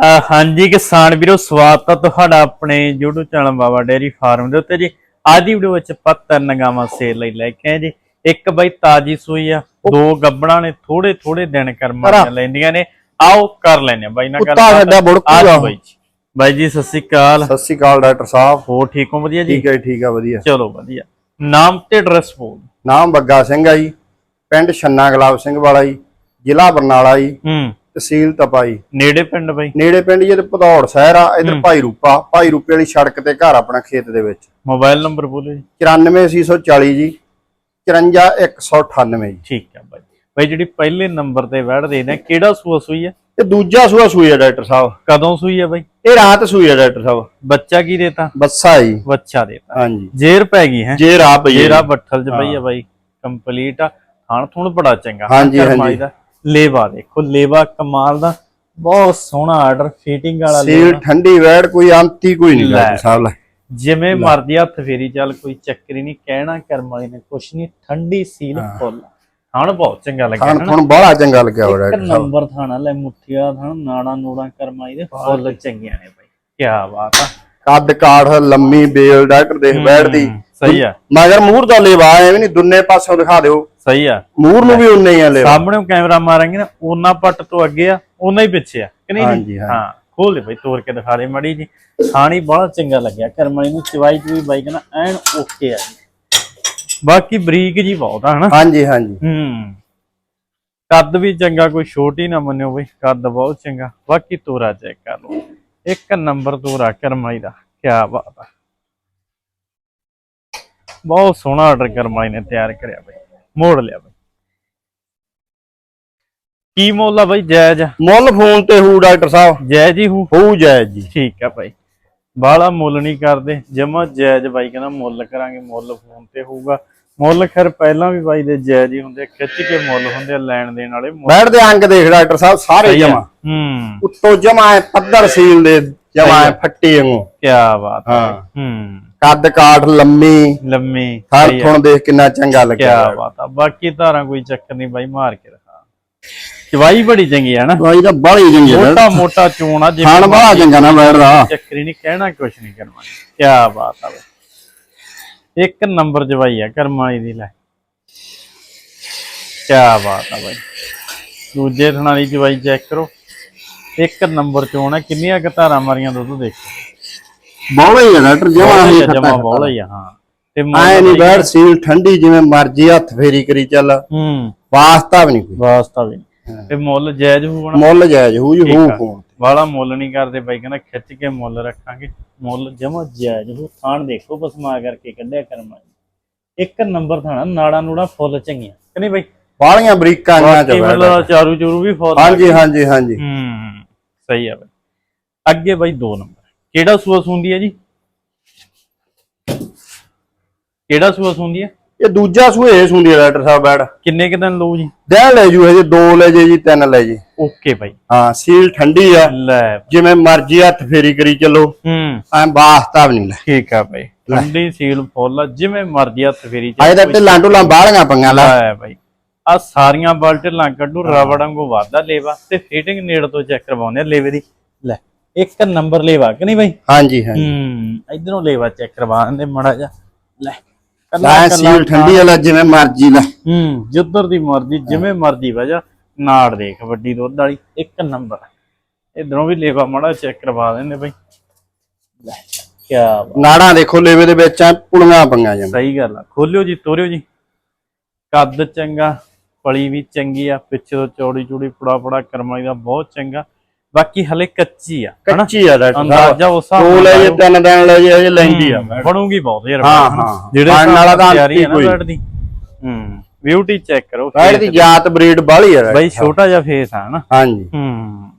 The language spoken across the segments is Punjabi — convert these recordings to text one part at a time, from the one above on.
ਹਾਂਜੀ ਕਿਸਾਨ ਵੀਰੋ ਸਵਾਗਤ ਹੈ ਤੁਹਾਡਾ ਆਪਣੇ YouTube channel Baba dairy farm ਦੇ ਉੱਤੇ ਜੀ। ਅੱਜ ਦੀ ਵੀਡੀਓ ਵਿੱਚ ਆਪਾਂ ਤਿੰਨ ਗਾਵਾਂ ਸੇਲ ਲਈ ਲੈ ਕੇ ਆਏ ਜੀ। ਇੱਕ ਬਈ ਤਾਜੀ ਸੂਈ ਆ ਦੋ ਗੱਬੜਾਂ ਨੇ ਥੋੜੇ ਥੋੜੇ ਦਿਨ ਕਰਮਾਂ ਲੈਂਦੀਆਂ ਨੇ। ਆਓ ਕਰ ਲੈਨੇ ਆ ਬਾਈ ਕੁੱਤਾ ਸਾਡਾ ਬੁੜਕੂਗਾ। ਬਾਈ ਜੀ। ਬਾਈ ਜੀ ਸਤਿ ਸ਼੍ਰੀ ਅਕਾਲ। ਸਤਿ ਸ਼੍ਰੀ ਅਕਾਲ ਡਾਕਟਰ ਸਾਹਿਬ। ਹੋਰ ਠੀਕ ਹੋ? ਵਧੀਆ ਜੀ? ਠੀਕ ਹੈ ਠੀਕ ਆ ਵਧੀਆ। ਚਲੋ ਵਧੀਆ। ਨਾਮ ਤੇ ਐਡਰੈਸ ਬੋਲ ਨਾਮ ਬੱਗਾ ਸਿੰਘ ਆ ਜੀ। ਪਿੰਡ ਛੰਨਾ ਗੁਲਾਬ ਸਿੰਘ ਵਾਲਾ ਜੀ। ਜ਼ਿਲ੍ਹਾ ਬਰਨਾਲਾ ਜੀ। ਹੂੰ। ਤਹਿਸੀਲ ਤਪਾ ਜੀ ਨੇੜੇ ਪਿੰਡ ਬਾਈ? ਨੇੜੇ ਪਿੰਡ ਜੀ ਭਦੌੜ ਸ਼ਹਿਰ ਆ ਇਧਰ ਭਾਈ ਰੂਪਾ ਭਾਈ ਰੂਪੇ ਵਾਲੀ ਸੜਕ ਤੇ ਘਰ ਆਪਣਾ ਖੇਤ ਦੇ ਵਿੱਚ। ਮੋਬਾਈਲ ਨੰਬਰ ਬੋਲੋ ਜੀ। 94640 ਜੀ 54198 ਜੀ। ਠੀਕ ਹੈ ਬਾਈ। ਬਾਈ ਜਿਹੜੀ ਪਹਿਲੇ ਨੰਬਰ ਤੇ ਵੜ ਦੇ ਨੇ ਕਿਹੜਾ ਸੂਆ ਸੂਈ ਹੈ ਇਹ ਦੂਜਾ ਸੂਆ ਸੂਈ ਆ ਡਾਕਟਰ ਸਾਹਿਬ। ਕਦੋਂ ਸੂਈ ਹੈ ਬਾਈ? ਇਹ ਰਾਤ ਸੂਈ ਆ ਡਾਕਟਰ ਸਾਹਿਬ। ਬੱਚਾ ਕੀ ਦੇਤਾ? ਬੱਸਾ ਜੀ। ਬੱਚਾ ਦੇਤਾ। ਹਾਂਜੀ। ਜੇਰ ਪੈ ਗਈ ਹੈ। ਜੇ ਰਾਤ ਪਈ ਜੇਰਾ ਬੱਠਲ ਚ ਬਈ ਆ ਬਾਈ। ਕੰਪਲੀਟ ਆ। ਥਾਣ ਥੁਣ ਬੜਾ ਚੰਗਾ। ਹਾਂਜੀ, ਹਾਂਜੀ। ਲੇਵਾ ਦੇਖੋ ਲੇਵਾ ਕਮਾਲ ਦਾ ਬਹੁਤ ਸੋਹਣਾ ਆਰਡਰ ਫਿਟਿੰਗ ਵਾਲਾ ਸੀਲ ਠੰਡੀ ਵੈੜ ਕੋਈ ਅੰਤੀ ਕੋਈ ਨਹੀਂ ਲੈ। ਸਾਹਿਬ ਲੈ। ਜਿਵੇਂ ਮਰਦੀ ਹੱਥ ਫੇਰੀ ਚੱਲ ਕੋਈ ਚੱਕਰੀ ਨਹੀਂ ਕਹਿਣਾ ਕਰਮ ਵਾਲੀ ਨੇ ਕੁਛ ਨਹੀਂ ਠੰਡੀ ਸੀਲ ਫੁੱਲ। ਥਾਣ ਬਹੁਤ ਚੰਗਾ ਲੱਗਿਆ ਹਨਾ ਹੁਣ ਬੜਾ ਚੰਗਾ ਲੱਗਿਆ ਹੋ ਇੱਕ ਸਾਹਿਬ ਨੰਬਰ ਥਾਣਾ ਲੈ ਮੁੱਠੀਆ ਥਾਣ ਨਾੜਾ ਨੂੜਾ ਕਰਮਾਈ ਦੇ ਫੁੱਲ ਚੰਗੀਆਂ ਨੇ ਬਾਈ ਕੀ ਬਾਤ ਆ। ਕੱਦ ਕਾਠ ਲੰਮੀ ਬੇਲ ਡਾਕਟਰ ਦੇਖ ਬੈਠਦੀ। ਸਹੀ ਆ। ਮਗਰ ਮੂਰ ਦਾ ਲੇਵਾ ਐਵੇਂ ਨਹੀਂ ਦੁੰਨੇ ਪਾਸੋਂ ਦਿਖਾ ਦਿਓ। ਸਹੀ ਆ। ਮੂਰ ਨੂੰ ਵੀ ਉਨੇ ਹੀ ਆ ਲੇਵਾ। ਸਾਹਮਣੇ ਕੈਮਰਾ ਮਾਰਾਂਗੇ ਨਾ ਉਹਨਾਂ ਪੱਟ ਤੋਂ ਅੱਗੇ ਆ ਉਹਨਾਂ ਹੀ ਪਿੱਛੇ ਆ ਕਿ ਨਹੀਂ ਜੀ। ਹਾਂ। ਖੋਲ ਦੇ ਬਈ ਤੋੜ ਕੇ ਦਿਖਾ ਦੇ ਮੜੀ ਜੀ। ਖਾਣੀ ਬੜਾ ਚੰਗਾ ਲੱਗਿਆ ਕਰਮਣੀ ਨੂੰ ਚਵਾਈ ਚੂਈ ਬਾਈ ਕਹਿੰਦਾ ਐਨ ਓਕੇ ਆ ਬਾਕੀ ਬਰੀਕ ਜੀ ਬਹੁਤ ਆ ਹਨਾ? ਹਾਂਜੀ ਹਾਂਜੀ। ਹੂੰ। ਕੱਦ ਵੀ ਚੰਗਾ ਕੋਈ ਛੋਟੀ ਨਾ ਮੰਨਿਓ ਬਈ ਕੱਦ ਬਹੁਤ ਚੰਗਾ। ਬਾਕੀ ਤੋਰਾ ਚੈੱਕ ਕਰ ਲਓ। ਇੱਕ ਨੰਬਰ ਤੋਰਾ ਕਰਮਾਈ ਦਾ ਕੀ ਬਾਤ ਆ। ਬਹੁਤ ਸੋਹਣਾ ਆਰਡਰ ਕਰਮਾਈ ਨੇ ਤਿਆਰ ਕਰਿਆ ਬਈ। ਮੋੜ ਲਿਆ ਬਈ। ਕੀ ਮੁੱਲ ਆ ਬਈ ਜਾਇਜ਼? ਮੁੱਲ ਫੋਨ ਤੇ ਹੂ ਡਾਕਟਰ ਸਾਹਿਬ। ਜਾਇਜ਼ ਹੀ ਹੂ ਹੋਊ ਜਾਇਜ਼ ਜੀ। ਠੀਕ ਆ ਭਾਈ ਬਾਹਲਾ ਮੁੱਲ ਨਹੀਂ ਕਰਦੇ। ਜਮਾ ਜਾਇਜ਼ ਬਾਈ ਕਹਿੰਦਾ ਮੁੱਲ ਕਰਾਂਗੇ ਮੁੱਲ ਫੋਨ ਤੇ ਹੋਊਗਾ। ਮੁੱਲ ਖੈਰ ਪਹਿਲਾਂ ਵੀ ਬਾਈ ਦੇ ਜਾਇਜ਼ ਹੀ ਹੁੰਦੇ ਖਿੱਚ ਕੇ ਮੁੱਲ ਹੁੰਦੇ ਲੈਣ ਦੇਣ ਵਾਲੇ ਬੈਠ ਦੇ ਅੰਗ ਦੇਖ ਡਾਕਟਰ ਸਾਹਿਬ ਸਾਰੇ। ਜਮਾ। ਹੂੰ। ਉੱਤੋਂ ਜਮਾ ਹੈ ਪੱਧਰ ਸੀਲ ਦੇ ਜਮਾ ਫੱਟੀ ਵਾਂਗੂ। ਕੀ ਬਾਤ ਹੈ। ਹਾਂ। ਹੂੰ। ਕੱਦ ਕਾਠ ਲੰਮੀ। ਲੰਮੀ ਹਰ ਥਣ ਦੇਖ ਕਿੰਨਾ ਚੰਗਾ ਕੀ ਲੱਗਿਆ ਬਾਤ ਆ। ਬਾਕੀ ਧਾਰਾਂ ਕੋਈ ਚੱਕਰ ਨਹੀਂ ਬਾਈ ਮਾਰ ਕੇ ਦਿਖਾ। ਚਵਾਈ ਬੜੀ ਚੰਗੀ ਹੈ ਨਾ। ਭਾਈ ਤਾਂ ਬੜੀ ਚੰਗੀ ਹੈ ਮੋਟਾ ਮੋਟਾ ਚੋਣ ਆ ਖਾਣ ਬੜਾ ਚੰਗਾ ਨਾ ਬੈਠਦਾ ਚੱਕਰੀ ਨਹੀਂ ਕਹਿਣਾ ਕੁਛ ਨਹੀਂ ਕਰਮਾ ਕੀ ਬਾਤ ਆ ਬਈ। ਇੱਕ ਨੰਬਰ ਜਵਾਈ ਆ ਕਰਮਾਈ ਦੀ ਲੈ। ਕੀ ਬਾਤ ਆ ਬਾਈ। ਦੂਜੇ ਥਣਾ ਦੀ ਜਵਾਈ ਚੈੱਕ ਕਰੋ। ਇੱਕ ਨੰਬਰ ਚੋਣ ਹੈ ਕਿੰਨੀਆਂ ਕਤਾਰਾਂ ਮਾਰੀਆਂ ਦੁੱਧ ਦੇਖੋ ਬੋਲਾ ਹੀ ਹੈ ਡਾਕਟਰ ਜਮਾ ਹੀ ਜਮਾ ਬੋਲਾ ਹੀ ਹਾਂ। ਤੇ ਆਏ ਨਹੀਂ ਬੈਠ ਸੀਲ ਠੰਡੀ ਜਿਵੇਂ ਮਰਜ਼ੀ ਹੱਥ ਫੇਰੀ ਕਰੀ ਚੱਲ। ਹੂੰ। ਵਾਸਤਾ ਵੀ ਨਹੀਂ ਕੋਈ। ਵਾਸਤਾ ਵੀ। ਤੇ ਮੁੱਲ ਜਾਇਜ਼ ਹੋਣਾ? ਮੁੱਲ ਜਾਇਜ਼ ਹੂ ਜੀ ਹੂ। ਫੋਨ ਵਾਲਾ ਮੁੱਲ ਨਹੀਂ ਕਰਦੇ ਬਾਈ ਕਹਿੰਦਾ ਖਿੱਚ ਕੇ ਮੁੱਲ ਰੱਖਾਂਗੇ। ਮੁੱਲ ਜਮਾ ਜਾਇਜ਼ ਹੋ ਥਾਣ ਦੇਖੋ ਪਸਮਾ ਕਰਕੇ ਕੱਢਿਆ ਕਰਮਾ ਇੱਕ ਨੰਬਰ ਥਾਣਾ ਨਾੜਾ ਨੂੜਾ ਫੁੱਲ ਚੰਗੀਆਂ। ਕਿ ਨਹੀਂ ਬਾਈ? ਬਾਲੀਆਂ ਬਰੀਕਾਂ ਨਾ ਚਾਰੂ ਚੂਰੂ ਵੀ ਫੁੱਲ ਹਾਂਜੀ ਹਾਂਜੀ ਹਾਂਜੀ। ਹੂੰ। ਸਹੀ ਆ ਬਾਈ। ਅੱਗੇ ਬਾਈ 2 ਨੰਬਰ। ਕਿਹੜਾ ਸੂਆ ਸੁੰਦੀ ਹੈ ਜੀ? ਕਿਹੜਾ ਸੂਆ ਸੁੰਦੀ ਹੈ ਇਹ ਦੂਜਾ ਸੂਏ ਸੁੰਦੀ ਡਾਕਟਰ ਸਾਹਿਬ ਬੈਠ। ਕਿੰਨੇ ਕਿ ਦਿਨ ਲਊ ਜੀ? ਦੇ ਲੈ ਜੂ ਹਜੇ ਦੋ ਲੈ ਜੇ ਜੀ ਤਿੰਨ ਲੈ ਜੇ। Okay bye. ਹਾਂ ਸੀਲ ਠੰਡੀ ਆ। ਲੈ। ਜਿਵੇਂ ਮਰਜ਼ੀ ਹੱਥ ਫੇਰੀ ਕਰੀ ਚੱਲੋ। ਹੂੰ। ਐ ਵੀ ਨਹੀਂ ਲੈ। ਠੀਕ ਆ ਬਾਈ। ਠੰਡੀ ਸੀਲ ਫੁੱਲ ਆ, ਜਿਵੇਂ ਮਰਜ਼ੀ ਹੱਥ ਫੇਰੀ ਚ ਅਜੇ ਤਾਂ ਢਿੱਲਾਂ ਢੁੱਲਾਂ ਬਾਲੀਆਂ ਪੰਗਾਂ ਲੈ। ਲੈ ਬਾਈ। ਆ ਸਾਰੀਆਂ ਬਲਟਲਾਂ ਕੱਢੂ ਰਬੜ ਵਾਂਗੂ ਵਾਧਾ ਲੇਵਾ ਤੇ ਫਿਟਿੰਗ ਨੇੜ ਤੋਂ ਚੈੱਕ ਕਰਵਾਉਂਦੇ ਆ ਲੇਵੇ ਦੀ। ਲੈ ਇੱਕ ਨੰਬਰ ਲੇਵਾ ਕਿ ਨਹੀਂ ਬਾਈ? ਹਾਂਜੀ ਹਾਂਜੀ। ਹੂੰ ਇਧਰੋਂ ਲੇਵਾ ਚੈੱਕ ਕਰਵਾ ਦਿੰਦੇ ਮੜਾ ਜਾ ਲੈ ਕੱਲਾ ਲੈ ਸੀਲ ਠੰਡੀ ਵਾਲਾ ਜਿਵੇਂ ਮਰਜ਼ੀ ਲੈ। ਹੂੰ ਜਿੱਧਰ ਦੀ ਮਰਜ਼ੀ ਜਿਵੇਂ ਮਰਜ਼ੀ ਵਜਾ ਨਾੜ ਦੇਖ ਵੱਡੀ ਦੁੱਧ ਵਾਲੀ ਇੱਕ ਨੰਬਰ ਇਧਰੋਂ ਵੀ ਲੇਵਾ ਮੜਾ ਚੈੱਕ ਕਰਵਾ ਦਿੰਦੇ ਬਾਈ। ਲੈ ਕੀ ਨਾੜਾਂ ਦੇਖੋ ਲੇਵੇ ਦੇ ਵਿੱਚ ਐ ਪੁਲੀਆਂ ਪੰਗਾਂ ਜਿਵੇਂ। ਸਹੀ ਗੱਲ ਆ ਖੋਲਿਓ ਜੀ ਤੋਰਿਓ ਜੀ। ਕੱਦ ਚੰਗਾ ਪਲੀ ਵੀ ਚੰਗੀ ਆ ਪਿੱਛੇ ਤੋਂ ਚੌੜੀ ਚੂੜੀ ਫੜਾ ਫੜਾ ਕਰਮਾਈ ਦਾ ਬਹੁਤ ਚੰਗਾ। ਬਾਕੀ ਹਲੇ ਕੱਚੀ ਆ ਕੱਚੀ ਆ ਡਾਕਟਰ ਅੰਦਾਜ਼ਾ ਉਸ ਹਿਸਾਬ ਦੋ ਨਾਲ ਲੈ ਜੇ। ਤਿੰਨ ਦਿਨ ਲੈ ਜੇ ਹਜੇ ਲੈਂਦੀ ਆ। ਬਣੂਗੀ ਬਹੁਤ ਯਾਰ ਹਾਂ। ਹਾਂ। ਜਿਹੜੇ ਵਾਲਾ ਤਾਂ ਤਿਆਰੀ ਹੈ ਨਾ ਕੋਈ। ਬੈਡ ਦੀ ਹੂੰ ਬਿਊਟੀ ਚੈੱਕ ਕਰੋ ਬੈਠ ਦੀ ਜਾਤ ਬਰੀਡ ਬਾਲੀ ਆ ਬਈ ਛੋਟਾ ਜਿਹਾ ਫੇਸ ਆ ਹਨਾ? ਹਾਂਜੀ। ਹੂੰ।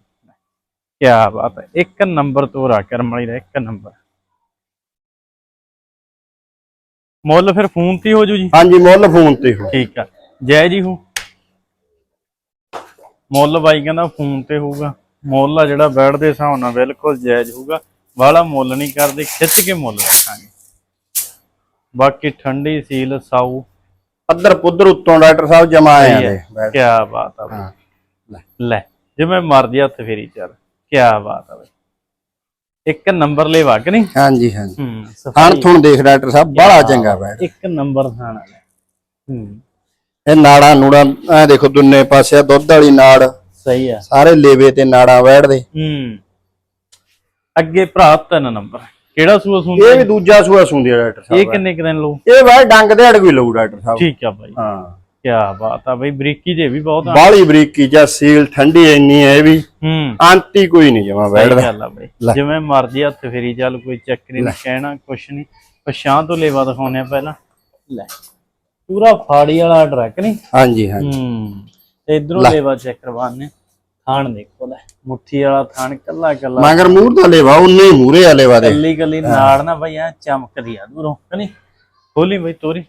ਕੀ ਬਾਤ ਹੈ ਇੱਕ ਨੰਬਰ ਤੋਰਾ ਕਰਮ ਵਾਲੀ ਦਾ ਇੱਕ ਨੰਬਰ। ਮੁੱਲ ਫਿਰ ਫੋਨ ਤੇ ਹੋ ਜੂ ਜੀ। ਹਾਂਜੀ ਮੁੱਲ ਫੋਨ ਤੇ ਹੋ ਠੀਕ ਆ। ਜੈ ਜੀ ਹੋ। ਮੁੱਲ ਬਾਈ ਕਹਿੰਦਾ ਫੋਨ ਤੇ ਹੋਊਗਾ। ਮੁੱਲ ਆ ਜਿਹੜਾ ਬੈਠ ਦੇ ਹਿਸਾਬ ਨਾਲ ਬਿਲਕੁਲ ਜਾਇਜ਼ ਹੋਊਗਾ। ਵਾਲਾ ਮੁੱਲ ਨਹੀਂ ਕਰਦੇ ਖਿੱਚ ਕੇ ਮੁੱਲ ਰੱਖਾਂਗੇ ਬਾਕੀ ਠੰਡੀ ਸੀਲ ਸਾਊ। ਪੱਧਰ ਪੁੱਧਰ ਉੱਤੋਂ ਡਾਕਟਰ ਸਾਹਿਬ ਜਮਾ ਆਏ ਆ। ਕੀ ਬਾਤ ਆ ਬਾਈ। ਲੈ। ਜਿਵੇਂ ਮਰਜ਼ੀ ਹੱਥ ਫੇਰੀ ਚੱਲ। ਕੀ ਬਾਤ ਆ ਬਈ। ਇੱਕ ਨੰਬਰ ਲੈ ਵਗ ਨਹੀਂ? ਹਾਂਜੀ ਹਾਂਜੀ। ਹੂੰ ਥੁਣ ਦੇਖ ਡਾਕਟਰ ਸਾਹਿਬ ਬੜਾ ਚੰਗਾ ਬੈਠ ਇੱਕ ਨੰਬਰ ਖਾਣਾ ਹੂੰ। ਇਹ ਨਾੜਾਂ ਨੂੜਾਂ ਐ ਦੇਖੋ ਦੁੰਨੇ ਪਾਸੇ ਆ, ਦੁੱਧ ਵਾਲੀ ਨਾੜ। ਸਹੀ ਆ। ਸਾਰੇ ਲੇਵੇ ਤੇ ਨਾੜਾਂ ਬੈਠਦੇ ਹੂੰ। ਅੱਗੇ ਭਰਾ ਤਿੰਨ ਨੰਬਰ। ਕਿਹੜਾ ਸੂਆ ਸੁਣਦਾ ਇਹ ਵੀ ਦੂਜਾ ਸੂਆ ਸੁੰਦੀ ਡਾਕਟਰ ਇਹ ਸਾਹਿਬ ਕਿੰਨੇ ਕੁ ਦਿਨ ਲਊ? ਇਹ ਬਾਈ ਡੰਗ ਦੇ ਅੜ ਕੋਈ ਲਊ ਡਾਕਟਰ ਸਾਹਿਬ। ਠੀਕ ਆ ਬਾਈ। ਹਾਂ। ਕੀ ਬਾਤ ਆ ਬਈ ਬਰੀਕੀ ਜੇ ਵੀ ਬਹੁਤ ਆ। ਬਾਲੀ ਬਰੀਕੀ ਜਾਂ ਸੀਲ ਠੰਡੀ ਇੰਨੀ ਹੈ ਇਹ ਵੀ। ਹੂੰ। ਆਂਤੀ ਕੋਈ ਨਹੀਂ ਜਮਾ ਸਹੀ ਬੈਠਦਾ ਗੱਲ ਆ ਬਈ। ਲੈ। ਜਿਵੇਂ ਮਰਜ਼ੀ ਹੱਥ ਫੇਰੀ ਚੱਲ ਕੋਈ ਚੱਕਰੀ ਨਹੀਂ ਕਹਿਣਾ ਕੁਛ ਨਹੀਂ ਪਛਾਂ ਤੋਂ ਲੇਵਾ ਦਿਖਾਉਣੇ ਆ ਪਹਿਲਾਂ। ਲੈ। ਪੂਰਾ ਫਾੜੀ ਵਾਲਾ ਟਰੱਕ ਨਹੀਂ ਹਾਂਜੀ ਹਾਂਜੀ। ਹੂੰ। ਤੇ ਇਧਰੋਂ ਲੇਵਾ ਚੈੱਕ ਕਰਵਾਣੇ ਥਾਣ ਦੇਖੋ ਲੈ ਮੁੱਠੀ ਵਾਲਾ ਥਾਣ ਕੱਲਾ ਕੱਲਾ। ਮਗਰ ਮੂਰ ਦਾ ਲੇਵਾ ਉਨੇ ਹੀ ਮੂਰੇ ਆ ਲੇਵਾ ਦੇ। ਕੱਲੀ ਕੱਲੀ ਨਾੜ ਨਾ ਆ ਚਮਕਦੀ ਆ ਦੂਰੋਂ ਕਨੀ ਖੋਲੀ ਬਈ ਤੋਰੀ।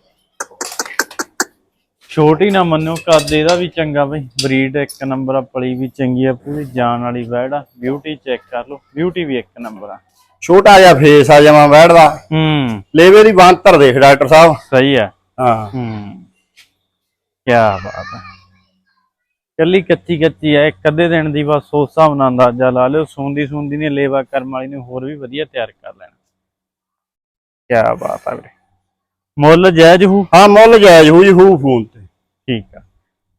ਛੋਟੀ ਨਾ ਮੰਨਿਓ ਕੱਦ ਇਹਦਾ ਵੀ ਚੰਗਾ ਬਈ। ਬਰੀਡ ਇੱਕ ਨੰਬਰ ਆ ਪਲੀ ਵੀ ਚੰਗੀ ਆ ਪੂਰੀ ਜਾਨ ਵਾਲੀ ਵੈੜ ਆ। ਬਿਊਟੀ ਚੈੱਕ ਕਰ ਲਓ ਬਿਊਟੀ ਵੀ ਇੱਕ ਨੰਬਰ ਆ। ਛੋਟਾ ਜਿਹਾ ਫੇਸ ਆ ਜਮਾ ਬੈਠਦਾ ਹੂੰ। ਲੇਵੇ ਦੀ ਬਾਂਤਰ ਦੇਖ ਡਾਕਟਰ ਸਾਹਿਬ। ਸਹੀ ਆ। ਹਾਂ। ਹੂੰ। ਕੀ ਬਾਤ ਆ ਕੱਲੀ ਕੱਚੀ ਕੱਚੀ ਇੱਕ ਅੱਧੇ ਦਿਨ ਦੀ ਬਸ ਉਸ ਹਿਸਾਬ ਨਾਲ ਅੰਦਾਜ਼ਾ ਲਾ ਲਿਓ। ਸੂੰਦੀ ਸੂੰਦੀ ਨੇ ਲੇਵਾ ਕਰਮ ਵਾਲੀ ਨੇ ਹੋਰ ਵੀ ਵਧੀਆ ਤਿਆਰ ਕਰ ਲੈਣਾ। ਕੀ ਬਾਤ ਆ ਵੀਰੇ। ਮੁੱਲ ਜਾਇਜ਼ ਹੂ? ਹਾਂ ਮੁੱਲ ਜਾਇਜ਼ ਹੋਈ ਹੂ ਫੋਨ ਤੇ। ਠੀਕ ਆ।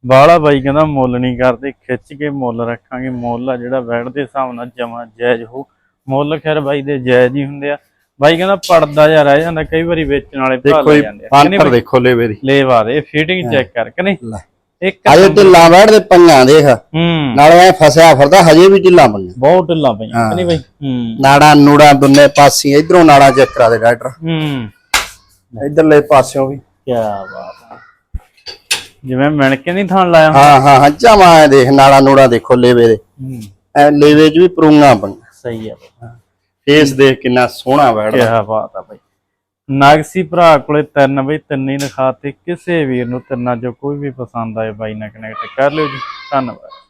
ਬਾਲਾ ਬਾਈ ਕਹਿੰਦਾ ਮੁੱਲ ਨਹੀਂ ਕਰਦੇ ਖਿੱਚ ਕੇ ਮੁੱਲ ਰੱਖਾਂਗੇ। ਮੁੱਲ ਆ ਜਿਹੜਾ ਵੈੜ ਦੇ ਹਿਸਾਬ ਨਾਲ ਜਮਾ ਜਾਇਜ਼ ਹੋ। ਮੁੱਲ ਖੈਰ ਬਾਈ ਦੇ ਜਾਇਜ਼ ਹੀ ਹੁੰਦੇ ਆ। ਬਾਈ ਕਹਿੰਦਾ ਪੜਦਾ ਜਾ ਰਹਿ ਜਾਂਦਾ ਕਈ ਵਾਰੀ ਵੇਚਣ ਵਾਲੇ ਦੇਖੋ ਲੈ ਜਾਂਦੇ ਆ। ਬਾਂਤਰ ਦੇਖੋ ਲੇਵੇ ਦੀ ਲੇਵਾ ਦੇ ਫਿਟਿੰਗ ਚੈੱਕ ਕਰਕੇ ਨਹੀਂ? ਲੈ। ਇੱਕ ਅਜੇ ਢਿੱਲਾਂ ਬੈਠਦੇ ਪੰਜਾਂ ਦੇਖ। ਹੂੰ। ਨਾਲੇ ਐ ਫਸਿਆ ਫਿਰਦਾ ਹਜੇ ਵੀ ਢਿੱਲਾਂ ਪਈਆਂ ਬਹੁਤ ਢਿੱਲਾਂ ਪਈਆਂ ਕਿ ਨਹੀਂ ਬਾਈ? ਹੂੰ। ਨਾੜਾਂ ਨੂੜਾਂ ਦੁੰਨੇ ਪਾਸੇ ਇਧਰੋਂ ਨਾੜਾਂ ਚੈੱਕ ਕਰਾ ਦੇ ਡਾਕਟਰ। ਹੂੰ। ਇਧਰਲੇ ਪਾਸਿਓਂ ਵੀ। ਕੀ ਬਾਤ ਜਿਵੇਂ ਮਿਣ ਕੇ ਨਹੀਂ ਥਾਣ ਲਾਇਆ ਹਾਂ ਹਾਂ ਹਾਂ ਜਮਾ ਦੇਖ ਨਾੜਾਂ ਨੂੜਾਂ ਦੇਖੋ ਲੇਵੇ ਦੇ। ਹੂੰ। ਐ ਲੇਵੇ 'ਚ ਵੀ ਪਰੂੰਗਾ ਪਈਆਂ ਸਹੀ ਆ ਬਾਈ। ਫੇਸ ਦੇਖ ਕਿੰਨਾ ਸੋਹਣਾ ਬੈਠਦਾ ਕਿਆ ਬਾਤ ਆ ਬਾਈ। ਨਾਗਸੀ ਭਰਾ ਕੋਲੇ ਤਿੰਨ ਬਈ, ਤਿੰਨ ਹੀ ਲਿਖਾਤੇ ਕਿਸੇ ਵੀਰ ਨੂੰ ਤਿੰਨਾਂ ਚੋਂ ਕੋਈ ਵੀ ਪਸੰਦ ਆਏ ਬਾਈ ਨਾਲ ਕਨੈਕਟ ਕਰ ਲਿਓ ਜੀ। ਧੰਨਵਾਦ।